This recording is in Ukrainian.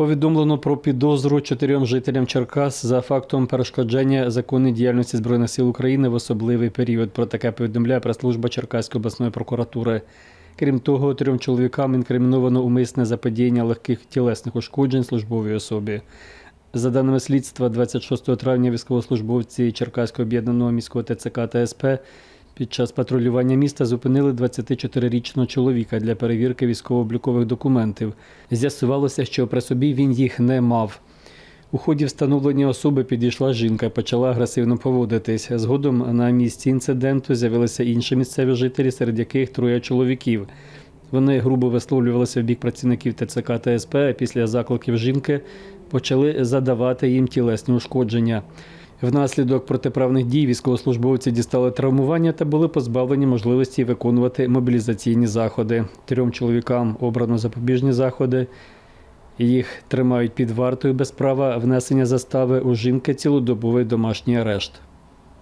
Повідомлено про підозру чотирьом жителям Черкас за фактом перешкодження законній діяльності Збройних сил України в особливий період. Про таке повідомляє прес-служба Черкаської обласної прокуратури. Крім того, трьом чоловікам інкриміновано умисне заподіяння легких тілесних ушкоджень службовій особі. За даними слідства, 26 травня військовослужбовці Черкаського об'єднаного міського ТЦК та СП під час патрулювання міста зупинили 24-річного чоловіка для перевірки військово-облікових документів. З'ясувалося, що при собі він їх не мав. У ході встановлення особи підійшла жінка і почала агресивно поводитись. Згодом на місці інциденту з'явилися інші місцеві жителі, серед яких троє чоловіків. Вони грубо висловлювалися в бік працівників ТЦК та СП, а після закликів жінки почали задавати їм тілесні ушкодження. Внаслідок протиправних дій військовослужбовці дістали травмування та були позбавлені можливості виконувати мобілізаційні заходи. Трьом чоловікам обрано запобіжні заходи. Їх тримають під вартою без права внесення застави у жінки цілодобовий домашній арешт.